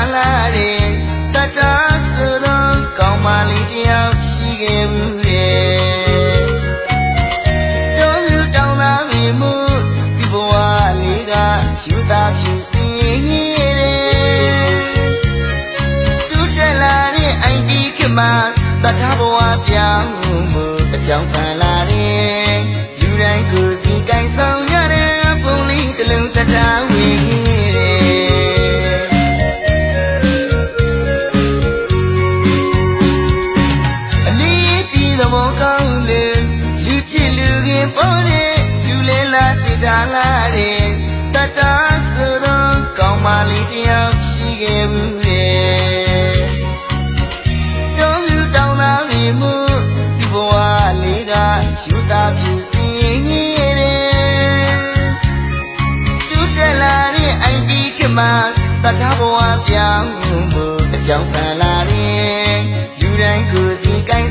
ခင်ပေါ်တဲ့လူလေးလားစစ်ထားလာတဲ့တတဆိုတော့ကောင်းမလေးတယောက်ရှိခဲ့ဘူးတဲ့တောသူတောင်းလာပြီမို့ဒီဘဝလေးကယူသားဖြူစင်ရဲ့တူတက်လာတဲ့ ID ကမှတထားဘဝပြောင်းမှုအကြောင်းခံလာတဲ့လူတိုင်းကိုယ်စီကို လူလေးလားစစ်တာလားတဲ့တတဆိုတော့ကောင်းမလေးတယောက်ရှိခဲ့ဘူးတဲ့တောသူတောင်းလာပြီမို့ဒီဘဝလေးကယူသားပြူစင်ရဲ့တဲ့တူတက်လာတဲ့ ID ကမှတထားဘဝပြောင်းမှုအကြောင်းခံလာတဲ့လူတိုင်းကိုယ်စီကိုင်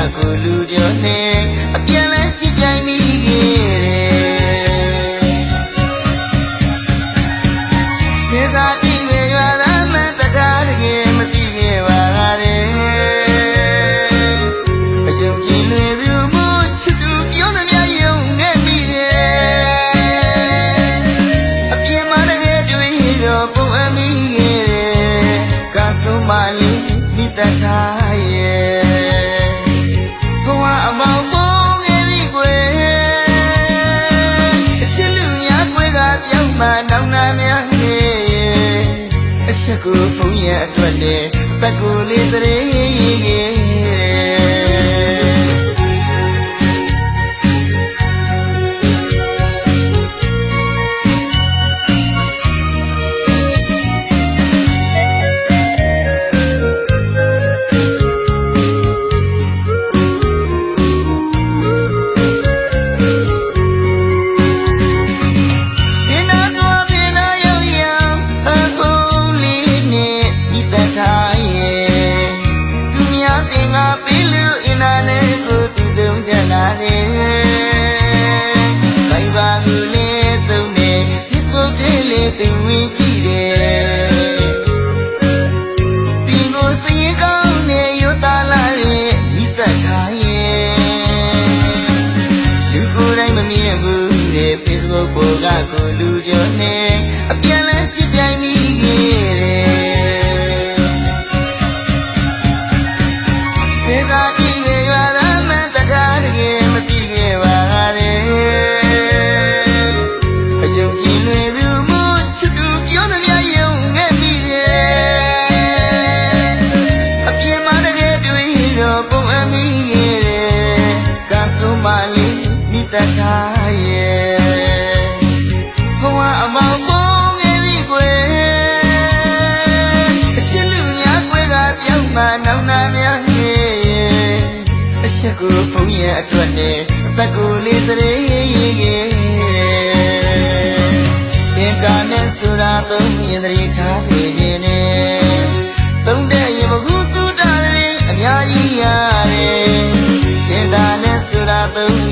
ကကိုလူကျော်နေအပြန်လဲချစ်ကြိုင်မိခဲ့တယ်စေသာတိမေရွာလာမန်တကားတကယ်မသိခဲ့ပါရဲ့အယုံကြည်လွယ်သူမို့ချစ်သူပြောသမျှယုံခဲ့မိတယ်အပြင်းမတကယ်တွေ့တော့ပုံအမိခဲ့တယ်ကဆုံးမလေးမိတတ်ထား အတွက်လေတက်ကိုလေးစရေ လေးလေးသူဝင်ကြည့်တယ်ပြီးကိုစင်ကောင်းနေရတာလာရဲ့ဤတထားရဲ့လူကိုယ်တိုင်မမြင်ဘူးတဲ့ Facebook ပေါ်ကကိုလူကျော်နေအပြ တတ်ထားရဲ့ဘဝအမောင်ပုံခဲ့ပြီကွယ်အချစ်လူများကွယ်ကပြောင်းမှနောင်နာများနေအချက်ကိုဖုံးရဲ့အတွက်နဲ့အသက်ကိုလေးစရေရဲ့အင်တာနက်ဆိုတာသုံးရင်သတိထားစေ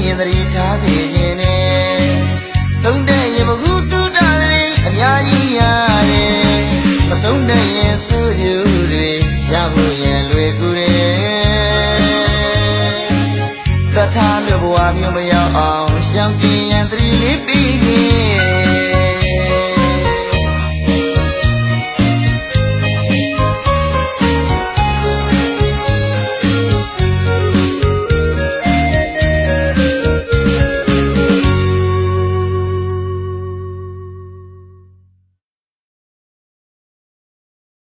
ရင်သတိထားစေခြင်းနဲ့သုံးတဲ့ရင်ဘခုတူတာတွေအများကြီးရတယ်မသုံးတဲ့ရင်စိုးကျူတွေရဖို့ရင်လွယ်ကူတယ်တထားလို့ဘဝမျိုးမရောက်အောင်ရှောင်ကြည်